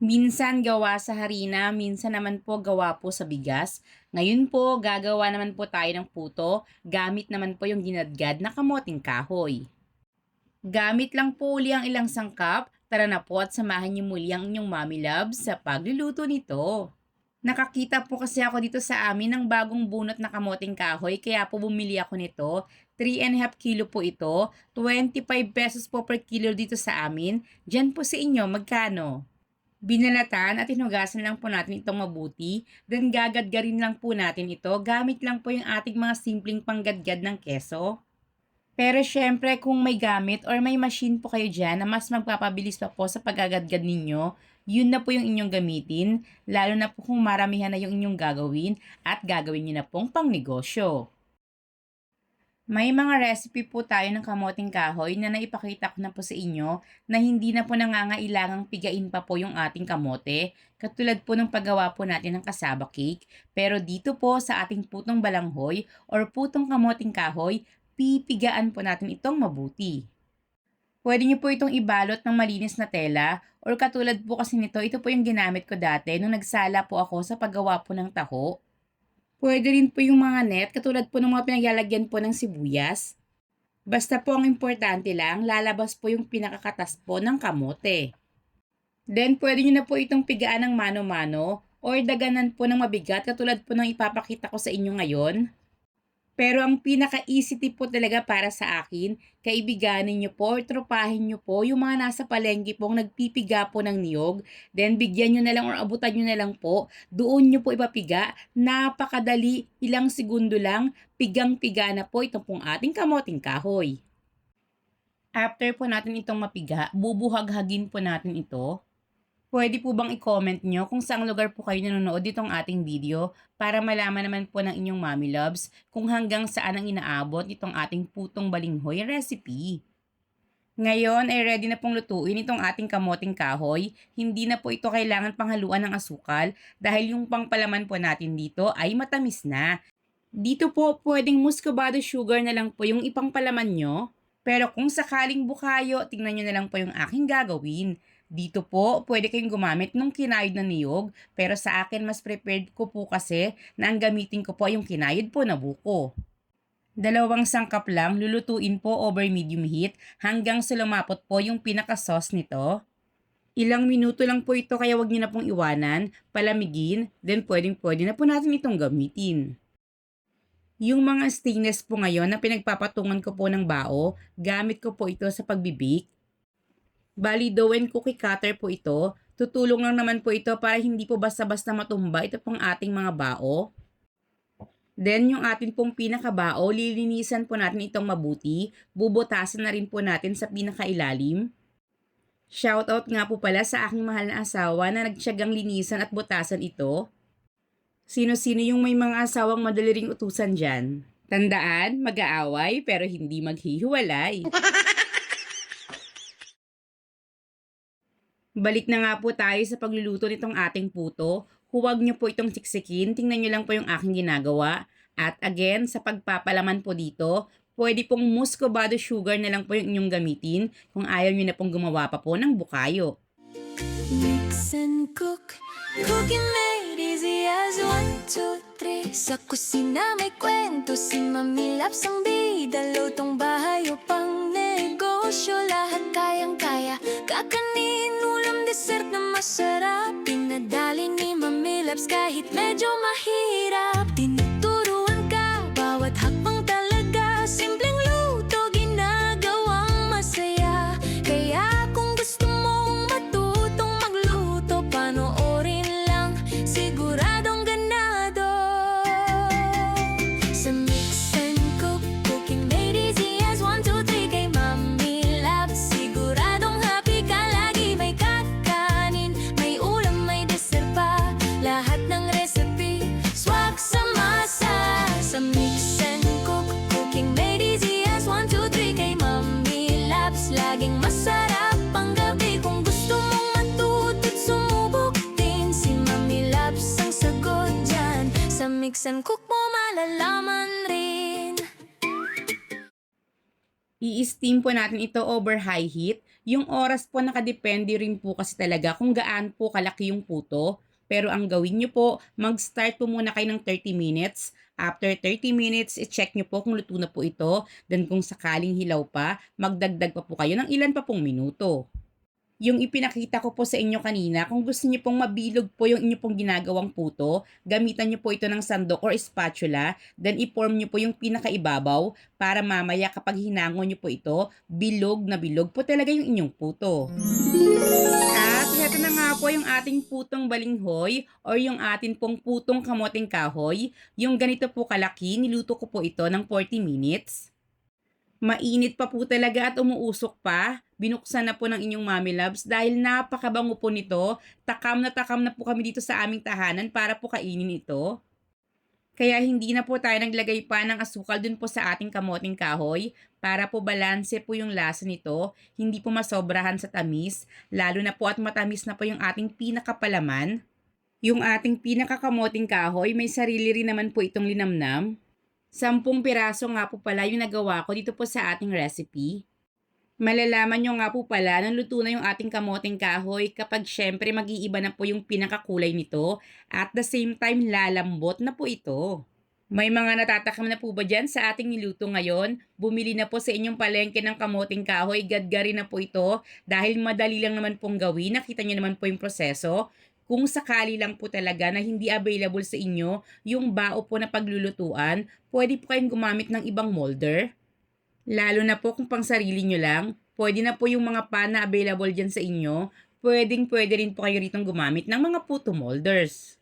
Minsan gawa sa harina, minsan naman po gawa po sa bigas. Ngayon po, gagawa naman po tayo ng puto, gamit naman po yung ginadgad na kamoting kahoy. Gamit lang po uli ang ilang sangkap, tara na po at samahan niyo muli ang inyong mommy loves sa pagluluto nito. Nakakita po kasi ako dito sa amin ng bagong bunot na kamoting kahoy kaya po bumili ako nito. 3 and a half kilo po ito, 25 pesos po per kilo dito sa amin. Diyan po sa inyo, magkano? Binalatan at hinugasan lang po natin itong mabuti. Then gagadgarin lang po natin ito gamit lang po yung ating mga simpleng panggadgad ng keso. Pero syempre kung may gamit or may machine po kayo dyan na mas magpapabilis pa po sa pagagadgad ninyo, yun na po yung inyong gamitin, lalo na po kung maramihan na yung inyong gagawin at gagawin nyo na pong pangnegosyo. May mga recipe po tayo ng kamoting kahoy na naipakita ko na po sa inyo na hindi na po nangangailangang pigain pa po yung ating kamote, katulad po ng paggawa po natin ng kasaba cake. Pero dito po sa ating putong balanghoy or putong kamoting kahoy, pipigaan po natin itong mabuti. Pwede nyo po itong ibalot ng malinis na tela or katulad po kasi nito, ito po yung ginamit ko dati nung nagsala po ako sa paggawa po ng taho. Pwede rin po yung mga net, katulad po ng mga pinaglalagyan po ng sibuyas. Basta po ang importante lang, lalabas po yung pinakakatas po ng kamote. Then, pwede nyo na po itong pigaan ng mano-mano or daganan po ng mabigat katulad po ng ipapakita ko sa inyo ngayon. Pero ang pinaka-easy tip po talaga para sa akin, kaibiganin nyo po tropahin nyo po yung mga nasa palengke pong nagpipiga po ng niyog. Then bigyan nyo na lang or abutan nyo na lang po. Doon nyo po ipapiga. Napakadali, ilang segundo lang, pigang-piga na po itong pong ating kamoting kahoy. After po natin itong mapiga, bubuhaghagin po natin ito. Pwede po bang i-comment nyo kung saang lugar po kayo nanonood ditong ating video para malaman naman po ng inyong mommy loves kung hanggang saan ang inaabot itong ating putong balinghoy recipe. Ngayon ay ready na pong lutuin itong ating kamoting kahoy. Hindi na po ito kailangan panghaluan ng asukal dahil yung pangpalaman po natin dito ay matamis na. Dito po pwedeng muscovado sugar na lang po yung ipangpalaman nyo. Pero kung sakaling bukayo, tingnan nyo na lang po yung aking gagawin. Dito po, pwede kayong gumamit ng kinayod na niyog, pero sa akin mas prepared ko po kasi na ang gamitin ko po yung kinayod po na buko. Dalawang sangkap lang, lulutuin po over medium heat hanggang sa lumapot po yung pinaka-sauce nito. Ilang minuto lang po ito kaya wag niyo na pong iwanan, palamigin, then pwedeng pwede na po natin itong gamitin. Yung mga stainless po ngayon na pinagpapatungan ko po ng bao, gamit ko po ito sa pagbibake. Bali, dough and cookie cutter po ito. Tutulong lang naman po ito para hindi po basta-basta matumba ito pong ating mga bao. Then, yung ating pong pinakabao, lilinisan po natin itong mabuti. Bubutasan na rin po natin sa pinakailalim. Shoutout nga po pala sa aking mahal na asawa na nagtsagang linisan at butasan ito. Sino-sino yung may mga asawang madali ring utusan dyan? Tandaan, mag-aaway pero hindi maghihiwalay. Balik na nga po tayo sa pagluluto nitong ating puto. Huwag niyo po itong siksikin. Tingnan niyo lang po yung aking ginagawa. At again, sa pagpapalaman po dito, pwede pong muscovado sugar na lang po yung inyong gamitin kung ayaw niyo na pong gumawa pa po ng bukayo. Mix and cook, cooking made easy as one, two, three. Sa kusina may kwento si Mami Laps ang bida. Lutong bahay o pang negosyo, lahat kayang-kaya. Kakanin, dessert na masarap. Pinadali ni Mami Laps kahit medyo mahirap. Lahat ng recipe, swak sa masa. Sa mix and cook, cooking made easy as one, two, three kay Mami Labs. Laging masarap ang gabi kung gusto mong matuto't sumubok din. Si Mami Labs ang sagot dyan. Sa mix and cook mo malalaman rin. I-steam po natin ito over high heat. Yung oras po nakadepende rin po kasi talaga kung gaan po kalaki yung puto. Pero ang gawin nyo po, mag-start po muna kayo ng 30 minutes. After 30 minutes, i-check nyo po kung luto na po ito. Then kung sakaling hilaw pa, magdagdag pa po kayo ng ilan pa pong minuto. Yung ipinakita ko po sa inyo kanina, kung gusto niyo pong mabilog po yung inyo pong ginagawang puto, gamitan niyo po ito ng sandok or spatula, then i-form niyo po yung pinakaibabaw para mamaya kapag hinangon niyo po ito, bilog na bilog po talaga yung inyong puto. At heto na nga po yung ating putong balinghoy or yung atin pong putong kamoting kahoy. Yung ganito po kalaki, niluto ko po ito ng 40 minutes. Mainit pa po talaga at umuusok pa. Binuksan na po ng inyong mommy loves dahil napakabango po nito. Takam na takam na po kami dito sa aming tahanan para po kainin ito. Kaya hindi na po tayo naglagay pa ng asukal dun po sa ating kamoting kahoy para po balanse po yung lasa nito, hindi po masobrahan sa tamis, lalo na po at matamis na po yung ating pinakapalaman. Yung ating pinakakamoting kahoy, may sarili rin naman po itong linamnam. Sampung piraso nga po pala yung nagawa ko dito po sa ating recipe. Malalaman nyo nga po pala nang luto na yung ating kamoting kahoy kapag syempre mag-iiba na po yung pinakakulay nito at the same time lalambot na po ito. May mga natatakam na po ba dyan sa ating niluto ngayon? Bumili na po sa inyong palengke ng kamoting kahoy, gadgari na po ito dahil madali lang naman pong gawin. Nakita nyo naman po yung proseso. Kung sakali lang po talaga na hindi available sa inyo yung bao po na paglulutuan, pwede po kayong gumamit ng ibang molder. Lalo na po kung pang sarili nyo lang, pwede na po yung mga pan na available dyan sa inyo, pwedeng pwede rin po kayo ritong gumamit ng mga puto molders.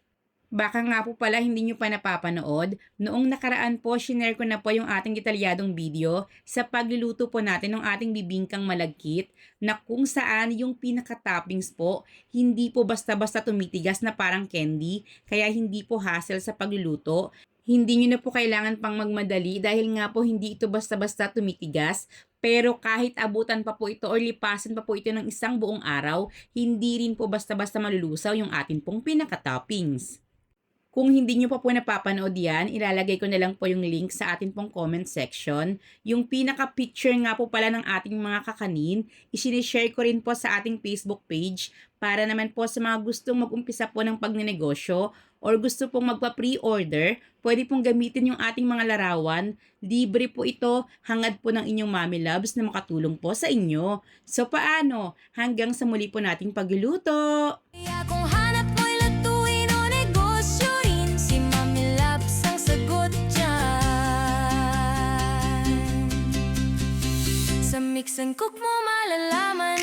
Baka nga po pala hindi nyo pa napapanood, noong nakaraan po, shinare ko na po yung ating detalyadong video sa pagluluto po natin ng ating bibingkang malagkit na kung saan yung pinaka-toppings po, hindi po basta-basta tumitigas na parang candy, kaya hindi po hassle sa pagluluto. Hindi nyo na po kailangan pang magmadali dahil nga po hindi ito basta-basta tumitigas. Pero kahit abutan pa po ito or lipasan pa po ito ng isang buong araw, hindi rin po basta-basta malulusaw yung atin pong pinaka-toppings. Kung hindi nyo pa po napapanood yan, ilalagay ko na lang po yung link sa atin pong comment section. Yung pinaka-picture nga po pala ng ating mga kakanin, isinishare ko rin po sa ating Facebook page para naman po sa mga gustong mag-umpisa po ng pagnenegosyo or gusto pong magpa-pre-order, pwede pong gamitin yung ating mga larawan. Libre po ito, hangad po ng inyong mommy loves na makatulong po sa inyo. So paano? Hanggang sa muli po nating pagluluto! Kaya dyan Sa mix and cook mo malalaman